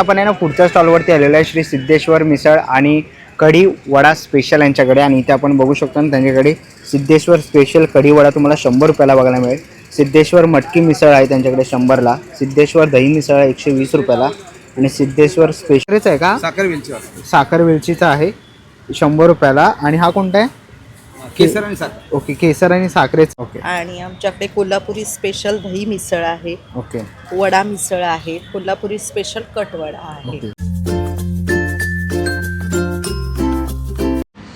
आपण आहे ना पुढच्या स्टॉलवरती आलेलो आहे श्री सिद्धेश्वर मिसळ आणि कढी वडा स्पेशल यांच्याकडे. आणि इथे आपण बघू शकतो ना त्यांच्याकडे सिद्धेश्वर स्पेशल कढी वडा तुम्हाला शंभर रुपयाला बघायला मिळेल. सिद्धेश्वर मटकी मिसळ आहे त्यांच्याकडे शंभरला. सिद्धेश्वर दही मिसळ आहे एकशे वीस रुपयाला. आणि सिद्धेश्वर स्पेशलच आहे का साखर वेलची साखर वेलचीचा आहे शंभर रुपयाला. आणि हा कोणता आहे? केसर आणि साखर. ओके केसर आणि साखरेच. ओके. आणि आमच्याकडे कोल्हापुरी स्पेशल दही मिसळ आहे. ओके. वडा मिसळ आहे. कोल्हापुरी स्पेशल कटवडा आहे. ओके.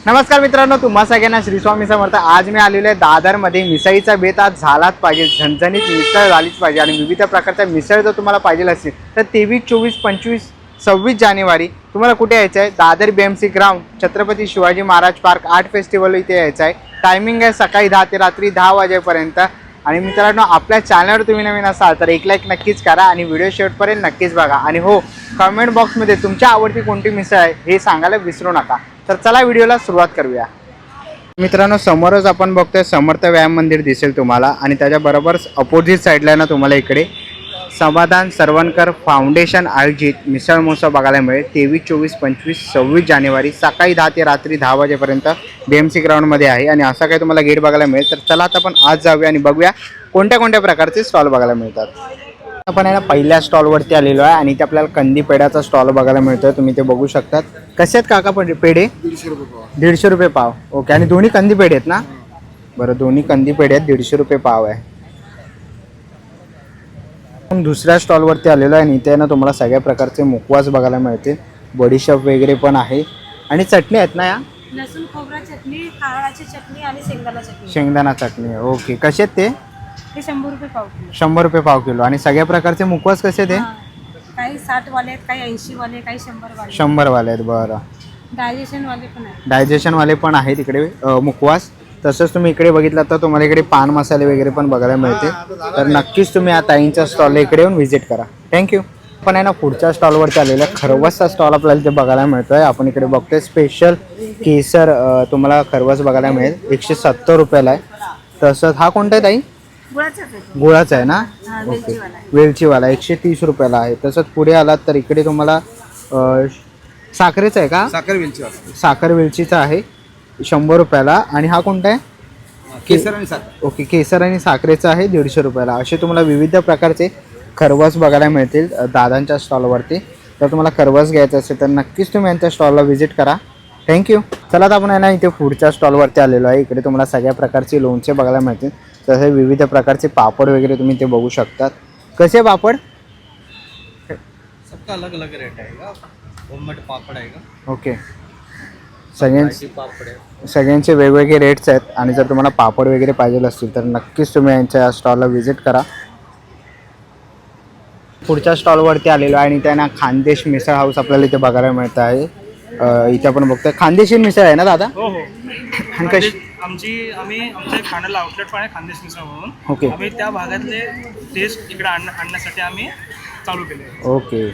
नमस्कार मित्रांनो तुम्हा सगळ्यांना श्री स्वामी समर्थ. आज मी आलेलो आहे दादरमध्ये. मिसळीचा बेत आज झालाच पाहिजे. झणझणीत मिसळ झालीच पाहिजे. आणि विविध प्रकारच्या मिसळ जर तुम्हाला पाहिजे असतील तर तेवीस चोवीस पंचवीस सव्वीस जानेवारी. तुम्हाला कुठे यायचं आहे? Dadar B M C ground Chhatrapati Shivaji Maharaj park art festival इथे यायचं आहे. टायमिंग आहे सकाळी दहा ते रात्री दहा वाजेपर्यंत. आणि मित्रांनो आपल्या चॅनलवर तुम्ही नवीन असाल तर एक लाईक नक्कीच करा आणि व्हिडिओ शेवटपर्यंत नक्कीच बघा. आणि हो कमेंट बॉक्समध्ये तुमच्या आवडती कोणती मिसळ आहे हे सांगायला विसरू नका. तर चला व्हिडिओला सुरुवात करूया. मित्रांनो समोरच आपण बघतोय समर्थ व्यायाम मंदिर दिसेल तुम्हाला. आणि त्याच्याबरोबर अपोजिट साईडला ना तुम्हाला इकडे. समाधान सरवणकर फाउंडेशन आयोजित मिसळ महोत्सव बघायला मिळेल. तेवीस चोवीस पंचवीस सव्वीस जानेवारी सकाळी दहा ते रात्री दहा वाजेपर्यंत बी एम सी ग्राउंडमध्ये आहे. आणि असा काही तुम्हाला गेट बघायला मिळेल. तर चला आता आपण आज जाऊया आणि बघूया कोणत्या कोणत्या प्रकारचे स्टॉल बघायला मिळतात. आपण आहे ना पहिल्या स्टॉलवरती आलेलो आहे आणि इथे आपल्याला कंदी पेढ्याचा स्टॉल बघायला मिळतोय. तुम्ही ते बघू शकतात. कसे आहेत काका पण पेढे? दीडशे रुपये पाव. दीडशे रुपये पाव. ओके. आणि दोन्ही कंदी पेढे आहेत ना? बरं दोन्ही कंदी पेढे आहेत. दीडशे रुपये पाव आहे. दुसऱ्या स्टॉलवरती आलेलो आहे आणि इथे ना तुम्हाला सगळ्या प्रकारचे मुखवास बघायला मिळते बडीशॉप वगैरे पण आहे. आणि चटणी आहेत ना या? लसूण खोबरा चटणी कारळाची चटणी आणि शेंगदाणा चटणी. शेंगदाणा चटणी. आहे ओके. कसे आहेत ते? हे शंभर रुपये पाव किलो. शंभर रुपये पाव किलो. आणि सगळ्या प्रकारचे मुखवास कसे आहेत ते. काही साठ वाले आहेत काही ऐंशी वाले काही शंभर वाले शंभरवाले आहेत. बरं. डायजेशन वाले पण आहेत. डायजेशनवाले पण आहेत इकडे अ, मुखवास तसंच तुम्ही इकडे बघितलं तर तुम्हाला इकडे पान मसाले वगैरे पण बघायला मिळते. तर नक्कीच तुम्ही या ताईंच्या स्टॉलला इकडे येऊन व्हिजिट करा. थँक्यू पण आहे ना पुढच्या स्टॉलवरती आलेलं आहे खरवसचा स्टॉल आपल्याला इथे बघायला मिळतोय. आपण इकडे बघतोय स्पेशल केसर तुम्हाला खरवस बघायला मिळेल. एकशे सत्तर रुपयाला आहे. तसंच हा कोणता आहे ताई? आहे. गुळाचा आहे ना? हा, ओके वेलचीवाला आहे. एकशे तीस रुपयाला आहे. तसंच पुढे आलात तर इकडे तुम्हाला साखरेचा आहे का? साखर वेलची साखर वेलचीचा आहे. शंभर रुपयाला. आणि हा कोणता आहे? केसर आणि साखर. ओके केसर आणि साखरेचा आहे दीडशे रुपयाला. असे तुम्हाला विविध प्रकारचे खरवस बघायला मिळतील दादांच्या स्टॉलवरती. तर तुम्हाला खरवस घ्यायचं असेल तर नक्कीच तुम्ही यांच्या स्टॉलला व्हिजिट करा. थँक्यू चला आता आपण आहे ना इथे पुढच्या स्टॉलवरती आलेलो आहे. इकडे तुम्हाला सगळ्या प्रकारचे लोणचे बघायला मिळतील. तसे विविध प्रकारचे पापड वगैरे तुम्ही ते बघू शकतात. कसे पापड? सबका अलग अलग रेट होममेड पापड़ आएगा ओके सगळ्यांचे है सगळ्यांचे वेगवेगळे रेट्स आहेत. आणि जर तुम्हाला पापड वगैरे पाहिजे असतील तर नक्कीच तुम्ही यांच्या स्टॉलला व्हिजिट करा. पुढच्या स्टॉलवरती आलेलो आहे आणि त्यांना खानदेश मिसळ हाऊस आपल्याला इथे बघायला मिळत आहे. इथे आपण बघतोय. खानदेशी मिसळ आहे ना दादा? हो हो. आणि कशी? आमची आम्ही आमच्या ठाण्याला आउटलेट पण आहे खानदेश मिसळ म्हणून. ओके. आम्ही त्या भागातले टेस्ट इकडे आण आणण्यासाठी आम्ही चालू केले. ओके.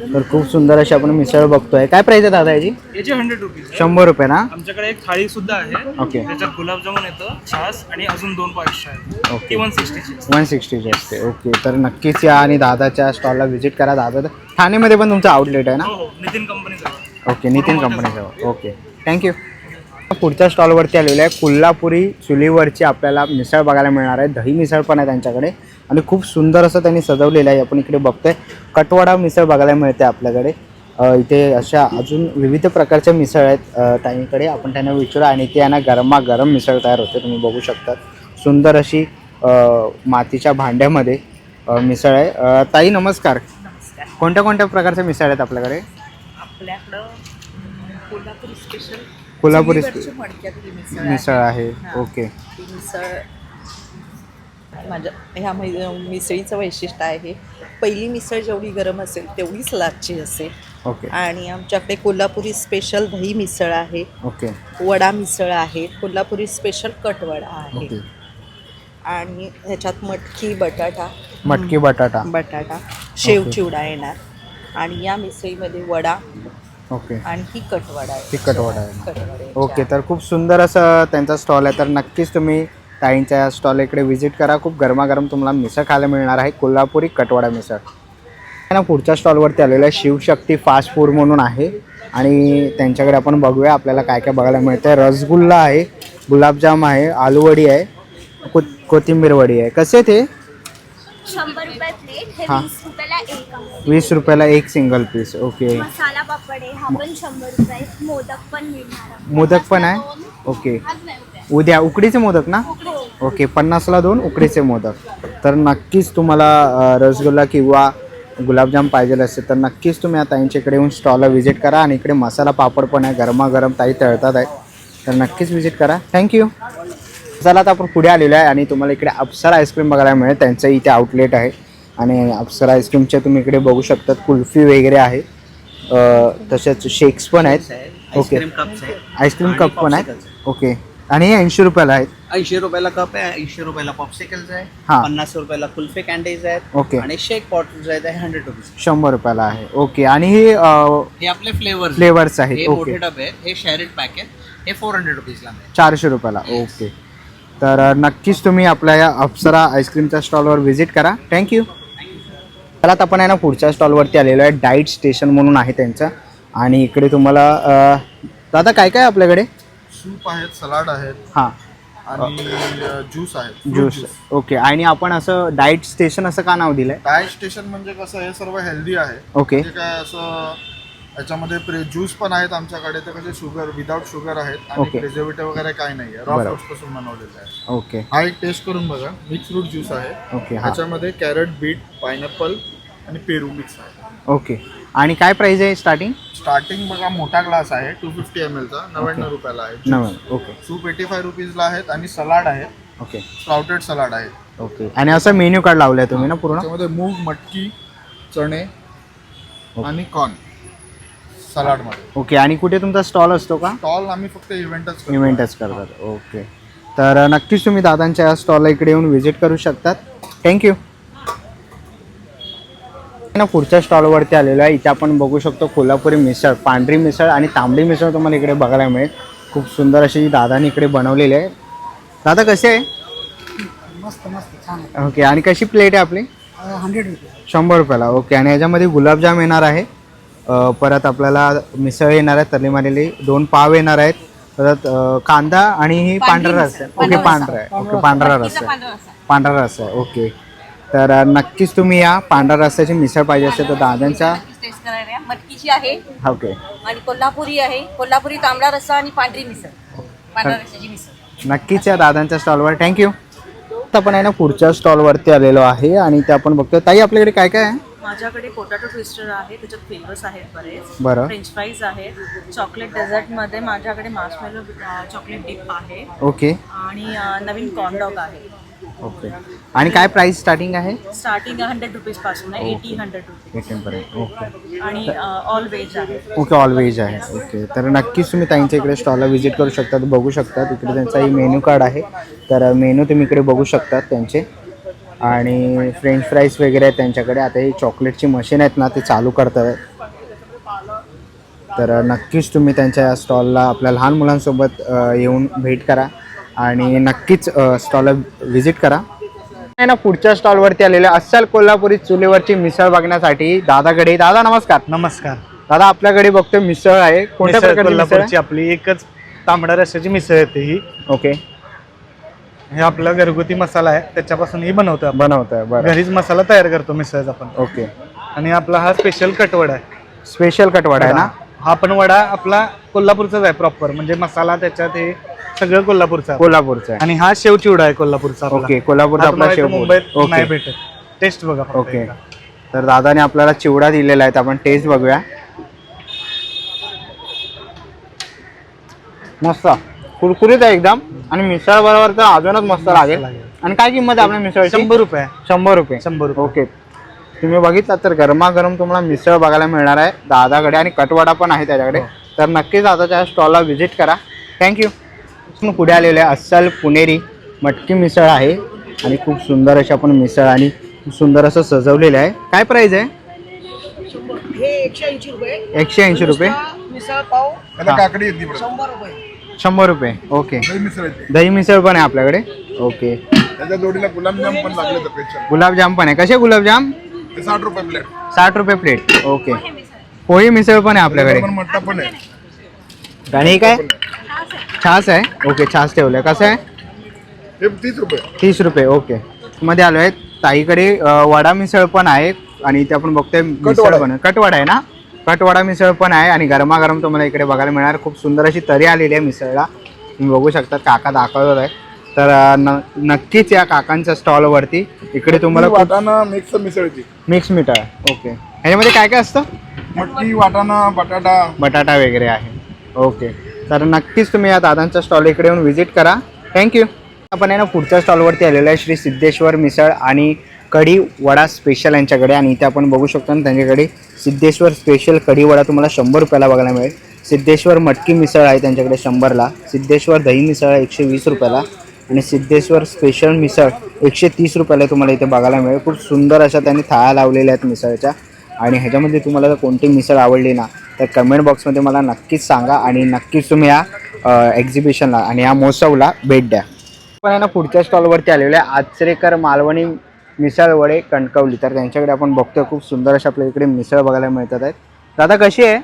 तर खूप सुंदर अशी आपण मिसळ बघतोय. काय प्राईस आहे दादा याची? याचे हंड्रेड रुपीज शंभर रुपये ना? आमच्याकडे एक थाळी सुद्धा आहे. ओके. त्याच्यात गुलाबजामुन येतं छास आणि अजून दोन पाचशे आहे ओके. ती वन सिक्स्टीची वन सिक्स्टीची असते. ओके. तर नक्कीच या आणि दादाच्या स्टॉलला व्हिजिट करा. दादा तर ठाणेमध्ये पण तुमचं आउटलेट आहे ना? हो हो. Nitin company okay. नितीन कंपनीजवळ ओके. थँक्यू पुढच्या स्टॉलवरती आलेलं आहे कोल्हापुरी चुलीवरची आपल्याला मिसळ बघायला मिळणार आहे. दही मिसळ पण आहे त्यांच्याकडे. आणि खूप सुंदर असं त्यांनी सजवलेलं आहे. आपण इकडे बघतोय. कटवाडा मिसळ बघायला मिळते आपल्याकडे. इथे अशा अजून विविध प्रकारच्या मिसळ आहेत. ताईंकडे आपण त्यांना विचारू आणि ते यांना गरमागरम मिसळ तयार होते. तुम्ही बघू शकतात. सुंदर अशी मातीच्या भांड्यामध्ये मिसळ आहे. ताई नमस्कार. कोणत्या कोणत्या प्रकारच्या मिसळ आहेत आपल्याकडे? आपल्याकडं कोल्हापुरी स्पेशल कोल्हापुरी मिसळ आहे. ओके. मिसळ माझ्या ह्या मै- मिसळीचं वैशिष्ट्य आहे. पहिली मिसळ जेवढी गरम असेल तेवढीच लाटची असेल. ओके. आणि आमच्याकडे कोल्हापुरी स्पेशल दही मिसळ आहे. ओके. वडा मिसळ आहे. कोल्हापुरी स्पेशल कटवडा आहे. ओके. आणि ह्याच्यात मटकी बटाटा. मटकी बटाटा. बटाटा. शेव. चिवडा येणार. आणि या मिसळीमध्ये वडा ओके. आणि ही कटवडा आहे. तिखट वडा आहे. कटवडा ओके तर खूप सुंदर असं त्यांचा स्टॉल आहे. तर नक्कीच तुम्ही ताईंच्या स्टॉल इकडे व्हिजिट करा. खूप गरमागरम तुम्हाला मिसळ खायला मिळणार आहे. कोल्हापुरी कटवाडा मिसळ. ना पुढच्या स्टॉलवरती आलेलं आहे. शिवशक्ती फास्ट फूड म्हणून आहे. आणि त्यांच्याकडे आपण बघूया आपल्याला काय काय बघायला मिळतं आहे रसगुल्ला आहे गुलाबजाम आहे आलूवडी आहे को कोथिंबीर वडी आहे. कसे ते हे? हा. वीस रुपयाला एक सिंगल पीस ओके. हा मोदक पण आहे. मोदक पण आहे? ओके. उद्या उकडीचे मोदक ना? ओके पन्नासला दोन उकडीचे मोदक. तर नक्कीच तुम्हाला रसगुल्ला किंवा गुलाबजाम पाहिजे असेल तर नक्कीच तुम्ही आता यांच्याकडे येऊन स्टॉलला व्हिजिट करा आणि इकडे मसाला पापड पण आहे गरमागरम ताई तळतात आहे तर नक्कीच व्हिजिट करा. थँक्यू चला आता आपण पुढे आलेलो आहे आणि तुम्हाला इकडे अप्सरा आईस्क्रीम बघायला मिळेल. त्यांचं इथे आउटलेट आहे. आणि अप्सरा आईस्क्रीमचे तुम्ही इकडे बघू शकता कुल्फी वगैरे आहे. तसेच शेक्स पण आहेत. ओके आईस्क्रीम कप पण आहेत. ओके आणि हे ऐंशी रुपयाला आहेत. ऐंशी रुपयाला कप आहे ऐंशी रुपयाला पॉप्सिकल्स आहे हा. पन्नास रुपयाला कुल्फे कॅन्डीज आहेत ओके. आणि शेक बॉटल्स आहेत हंड्रेड रुपीज शंभर रुपयाला आहे. ओके. आणि हे हे आपले फ्लेवर्स फ्लेवर्स आहेत. हे ओके. मोठे डबे आहेत हे शेअरेड पॅक आहेत हे फोर हंड्रेड रुपीजला मिळेल. चारशे रुपयाला. ओके. तर अ, नक्कीच तुम्ही आपल्या या अप्सरा आईस्क्रीमच्या स्टॉलवर व्हिजिट करा. थँक्यू चला आता आपण आहे ना पुढच्या स्टॉलवरती आलेलो आहे. डाईट स्टेशन म्हणून आहे त्यांचं. आणि इकडे तुम्हाला अ, दादा काय काय आहे आपल्याकडे? सूप आहेत सलाड आहेत हां. आणि ज्यूस आहेत. ज्यूस. ओके. आणि आपण असं डाईट स्टेशन असं का नाव दिलं आहे डाएट स्टेशन म्हणजे कसं हे सर्व हेल्दी आहे. ओके. म्हणजे काय असं याच्यामध्ये प्रे ज्यूस पण आहेत आमच्याकडे ते कसे शुगर विदाउट शुगर आहेत आणि Okay. प्रिझर्वेटिव्ह वगैरे काही नाही आहे. रॉ. फ्रुट्सपासून बनवलेलं आहे. ओके. हा एक टेस्ट करून बघा. मिक्स फ्रूट ज्यूस आहे. ओके हां. ह्याच्यामध्ये कॅरट बीट पायनॅपल आणि पेरू मिक्स आहे. ओके. आणि काय प्राईज आहे स्टार्टिंग स्टार्टिंग बघा मोठा ग्लास आहे टू फिफ्टी एम एलचा नव्याण्णव रुपयाला आहे. नव्याण्णव ओके. सूप एटी फाय रुपीजला आहेत आणि सलाड आहे. ओके. स्प्राउटेड सलाड आहे. ओके. आणि असं मेन्यू कार्ड लावलं आहे तुम्ही ना पूर्ण? त्याच्यामध्ये मूग मटकी चणे. आणि कॉर्न सलाडमध्ये ओके. आणि कुठे तुमचा स्टॉल असतो का? स्टॉल आम्ही फक्त इव्हेंटच करतो. इव्हेंटच करतात. ओके. तर नक्कीच तुम्ही दादांच्या या स्टॉलला इकडे येऊन व्हिजिट करू शकतात. थँक्यू पुढच्या स्टॉलवरती आलेलो आहे. इथे आपण बघू शकतो कोल्हापुरी मिसळ पांढरी मिसळ आणि तांबडी मिसळ तुम्हाला इकडे बघायला मिळेल. खूप सुंदर अशी दादाने इकडे बनवलेली आहे. दादा कसे आहे? मस्त मस्त छान ओके आणि कशी प्लेट आहे आपली? हंड्रेड रुपये. शंभर रुपयाला. ओके आणि याच्यामध्ये गुलाबजाम येणार आहे. परत आपल्याला मिसळ येणार आहे तर्री मारलेली दोन पाव येणार आहेत. परत कांदा आणि ही पांढरा रस आहे. ओके पांढरा आहे. ओके पांढरा रस आहे. पांढरा रस आहे. ओके तर नक्कीच तुम्ही या. पांढऱ्या रस्त्याची मिसळ पाहिजे असेल तर दादांच्या. टेस्ट करायला या. मटकीची आहे. ओके. आणि कोल्हापुरी आहे. कोल्हापुरी तांबडा रस्सा आणि पांढरी मिसळ. पांढऱ्या रस्साची मिसळ. नक्कीच या दादांच्या स्टॉलवर. थँक्यू आता आपण आहे ना पुढच्या स्टॉलवरती आलेलो आहे आणि ते आपण बघतो ताई आपल्याकडे काय काय आहे? माझ्याकडे पोटॅटो ट्विस्टर आहे. त्याच्यात फ्लेवर्स आहेत बरेच. बरं. फ्रेंच फ्राईज आहेत चॉकलेट डेझर्टमध्ये माझ्याकडे मार्शमेलो चॉकलेट डिप आहे. ओके. आणि अ, नवीन कॉर्नडॉग आहे. ओके. आणि काय प्राईस स्टार्टिंग आहे? स्टार्टिंग हंड्रेड रुपीजपासून आहे एटी हंड्रेड रुपीज एटीनपर्यंत ओके. आणि ऑल व्हेज आहे. ओके ऑल व्हेज आहे. ओके. तर नक्कीच तुम्ही त्यांच्या इकडे स्टॉलला व्हिजिट करू शकता बघू शकता. तिकडे त्यांचा ही मेन्यू कार्ड आहे. तर मेनू तुम्ही इकडे बघू शकतात त्यांचे. आणि फ्रेंच फ्राईज वगैरे आहेत त्यांच्याकडे. आता ही चॉकलेटची मशीन आहेत ना ते चालू करतात तर नक्कीच तुम्ही त्यांच्या स्टॉलला आपल्या लहान मुलांसोबत येऊन भेट करा. आणि नक्कीच स्टॉलला व्हिजिट करा. आहे ना पुढच्या स्टॉलवरती आलेल्या अस्सल कोल्हापुरी चुलीवरची मिसळ बघण्यासाठी दादाकडे. दादा नमस्कार. नमस्कार. दादा आपल्याकडे बघतो मिसळ आहे. कोणत्या मिसळ प्रकारची मिसळ कोल्हापूरची? आपली एकच तांबडा रस्त्याची मिसळ येते ही ओके. हे आपला घरगुती मसाला आहे. त्याच्यापासून ही बनवतो आपण. बनवतोय बरं. घरीच मसाला तयार करतो मिसळचा आपण. ओके. आणि आपला हा स्पेशल कटवडा आहे. स्पेशल कटवाडा आहे ना? हा पण वडा आपला कोल्हापूरचाच आहे प्रॉपर म्हणजे मसाला त्याच्यात हे सगळं कोल्हापूरचा. कोल्हापूरचा आहे. आणि हा शेव चिवडा आहे कोल्हापूरचा आपला. ओके कोल्हापूरचा हा आपला तुम्हाला इथं शेव मुंबईत ओके. नाही भेटत. टेस्ट बघा फक्त ओके. एकदा. तर दादाने आपल्याला चिवडा दिलेला आहे तर आपण टेस्ट बघूया. मस्त. कुरकुरीत आहे एकदम. आणि मिसळ बरोबर तर अजूनच मस्त लागेल. लागेल. आणि काय किंमत आहे आपल्या मिसळची? शंभर रुपये. शंभर रुपये. शंभर रुपये. ओके. तुम्ही बघितलं तर गरमागरम तुम्हाला मिसळ बघायला मिळणार आहे. दादाकडे आणि कटवाडा पण आहे त्याच्याकडे. तर नक्कीच दादाच्या स्टॉलला व्हिजिट करा. थँक्यू पुढे आलेले आहे अस्सल पुणेरी मटकी मिसळ आहे. आणि खूप सुंदर अशी आपण मिसळ आणि खूप सुंदर असं सजवलेलं आहे. काय प्राईज आहे? हे एकशे ऐंशी रुपये. शंभर रुपये. शंभर रुपये. ओके दही मिसळ येते. दही मिसळ पण आहे आपल्याकडे. ओके जोडीला पण गुलाबजाम पण आहे. कसे गुलाबजाम? ते साठ रुपये प्लेट साठ रुपये प्लेट ओके. पोहे मिसळ. पोळी मिसळ पण आहे आपल्याकडे. पण मट्टा पण आहे. आणि हे काय? छास आहे. ओके छास ठेवलंय. कसं आहे? हे तीस रुपये. तीस रुपये ओके. मध्ये आलो आहे. ताईकडे अ, वडा मिसळ पण आहे आणि ते आपण बघतोय मिसळ कटवडा पण. कटवडा आहे ना? कटवडा मिसळ पण आहे आणि गरमागरम तुम्हाला इकडे बघायला मिळणार. खूप सुंदर अशी तरी आलेली आहे मिसळला. तुम्ही बघू शकता काका दाखवत आहे. तर न नक्कीच या काकांच्या स्टॉलवरती इकडे तुम्हाला खूप वाटाणा मिक्स मिसळची. मिक्स मीठ आहे. ओके. ह्याच्यामध्ये काय काय असतं? मटकी वाटाणा बटाटा. बटाटा वगैरे आहे. ओके. तर नक्कीच तुम्ही या दादांच्या स्टॉल इकडे येऊन व्हिजिट करा. थँक्यू आपण आहे ना पुढच्या स्टॉलवरती आलेलो आहे श्री सिद्धेश्वर मिसळ आणि कढी वडा स्पेशल यांच्याकडे. आणि इथे आपण बघू शकतो ना त्यांच्याकडे सिद्धेश्वर स्पेशल कढी वडा तुम्हाला शंभर रुपयाला बघायला मिळेल. सिद्धेश्वर मटकी मिसळ आहे त्यांच्याकडे शंभरला. सिद्धेश्वर दही मिसळ आहे एकशे वीस रुपयाला. आणि सिद्धेश्वर स्पेशल मिसळ एकशे तीस रुपयाला तुम्हाला इथे बघायला मिळेल. खूप सुंदर अशा त्यांनी थाळ्या लावलेल्या आहेत मिसळच्या. आणि ह्याच्यामध्ये तुम्हाला जर कोणती मिसळ आवडली ना तर कमेंट बॉक्समध्ये मला नक्कीच सांगा आणि नक्कीच तुम्ही या एक्झिबिशनला आणि या महोत्सवला भेट द्या. पण आहे ना पुढच्या स्टॉलवरती आलेले आहे आचरेकर मालवणी मिसळ वडे कणकवली. तर त्यांच्याकडे आपण बघतोय खूप सुंदर अशा आपल्या इकडे मिसळ बघायला मिळतात आहेत. दादा कशी आहे?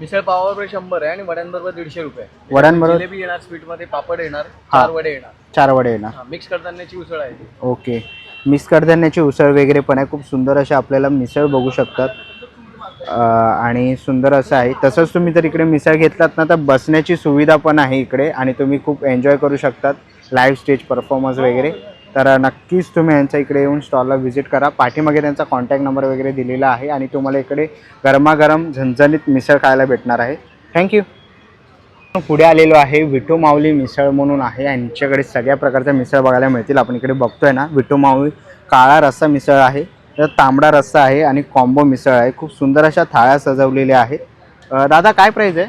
मिसळ पावावर शंभर आहे आणि वड्यांबरोबर दीडशे रुपये. वड्यांबरोबर जिलेबी येणार स्वीटमध्ये पापड येणार. चार वडे येणार. चार वडे येणार. हा मिक्स कडधान्याची उसळ आहे ती. ओके. मिक्स कडधान्याची उसळ वगैरे पण आहे. खूप सुंदर अशी आपल्याला मिसळ बघू शकतात. अं, आणि सुंदर असं आहे. तसंच तुम्ही जर इकडे मिसळ घेतलात ना तर बसण्याची सुविधा पण आहे इकडे आणि तुम्ही खूप एन्जॉय करू शकतात. लाईव्ह स्टेज परफॉर्मन्स वगैरे. तर नक्कीच तुम्ही यांच्या इकडे येऊन स्टॉलला व्हिजिट करा. पाठीमागे त्यांचा कॉन्टॅक्ट नंबर वगैरे दिलेला आहे आणि तुम्हाला इकडे गरमागरम झणझणीत मिसळ खायला भेटणार आहे. थँक्यू पुढे आलेलो आहे विठू माऊली मिसळ म्हणून आहे. यांच्याकडे सगळ्या प्रकारच्या मिसळ बघायला मिळतील. आपण इकडे बघतोय ना विठू माऊली काळा रस्सा मिसळ आहे त्यात तांबडा रस्सा आहे आणि कॉम्बो मिसळ आहे. खूप सुंदर अशा थाळ्या सजवलेल्या आहेत. दादा काय प्राईज आहे?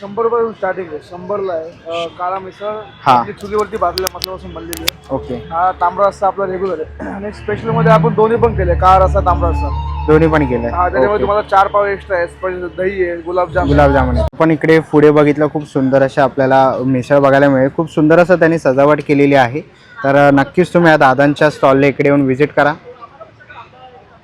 शंभर रुपये स्टार्टिंग आहे. शंभरला आहे. काळा मिसळ हा. आपली चुलीवरती भाजलेल्या मसाल्यापासून बनलेली आहे. ओके. हा तांबडा रस्सा आपला रेग्युलर आहे. आणि स्पेशलमध्ये आपण दोन्ही पण केले काळा रस्सा तांबडा रस्सा. दोन्ही पण केलं हा त्याच्यामध्ये तुम्हाला चार पाव एक्स्ट्रा आहे स्पेशल दही आहे गुलाबजाम गुलाबजामुन आहे. आपण इकडे पुढे बघितलं खूप सुंदर अशा आपल्याला मिसळ बघायला मिळेल. खूप सुंदर असं त्यांनी सजावट केलेली आहे. तर नक्कीच तुम्ही या दादांच्या स्टॉलला इकडे येऊन व्हिजिट करा.